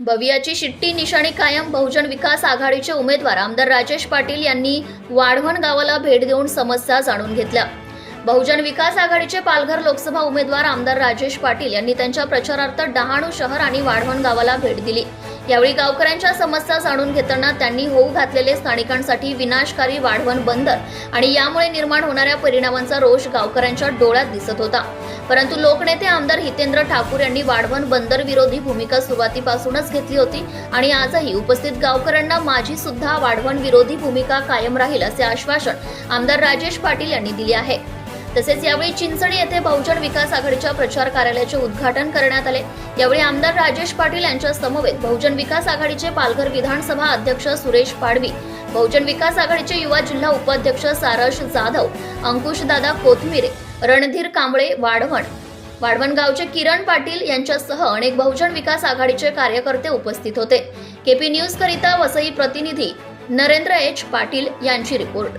भवियाची शिट्टी निशाणी कायम बहुजन विकास आघाडीचे उमेदवार आमदार राजेश पाटील यांनी वाढवण गावाला भेट देऊन समस्या जाणून घेतल्या. बहुजन विकास आघाडीचे पालघर लोकसभा उमेदवार आमदार राजेश पाटील यांनी त्यांच्या प्रचारार्थ डहाणू शहर आणि वाढवण गावाला भेट दिली. यावेळी गावकऱ्यांच्या समस्या जाणून घेताना त्यांनी होऊ घातलेले स्थानिकांसाठी विनाशकारी वाढवण बंदर आणि यामुळे निर्माण होणाऱ्या परिणामांचा रोष गावकऱ्यांच्या डोळ्यात दिसत होता. परंतु लोकनेते आमदार हितेंद्र ठाकूर यांनी वाढवण बंदर विरोधी भूमिका सुरुवातीपासूनच घेतली होती आणि आजही उपस्थित गावकऱ्यांना माझी सुद्धा वाढवण विरोधी भूमिका कायम राहील असे आश्वासन आमदार राजेश पाटील यांनी दिले आहे. तसेच यावेळी चिंचणी येथे बहुजन विकास आघाडीच्या प्रचार कार्यालयाचे उद्घाटन करण्यात आले. यावेळी आमदार राजेश पाटील यांच्या समवेत बहुजन विकास आघाडीचे पालघर विधानसभा अध्यक्ष सुरेश पाडवी बहुजन विकास आघाडीचे युवा जिल्हा उपाध्यक्ष सारश जाधव अंकुशदादा कोथमिरे रणधीर कांबळे वाढवण वाढवण गावचे किरण पाटील यांच्यासह अनेक बहुजन विकास आघाडीचे कार्यकर्ते उपस्थित होते. केपी न्यूज करिता वसई प्रतिनिधी नरेंद्र एच पाटील यांची report.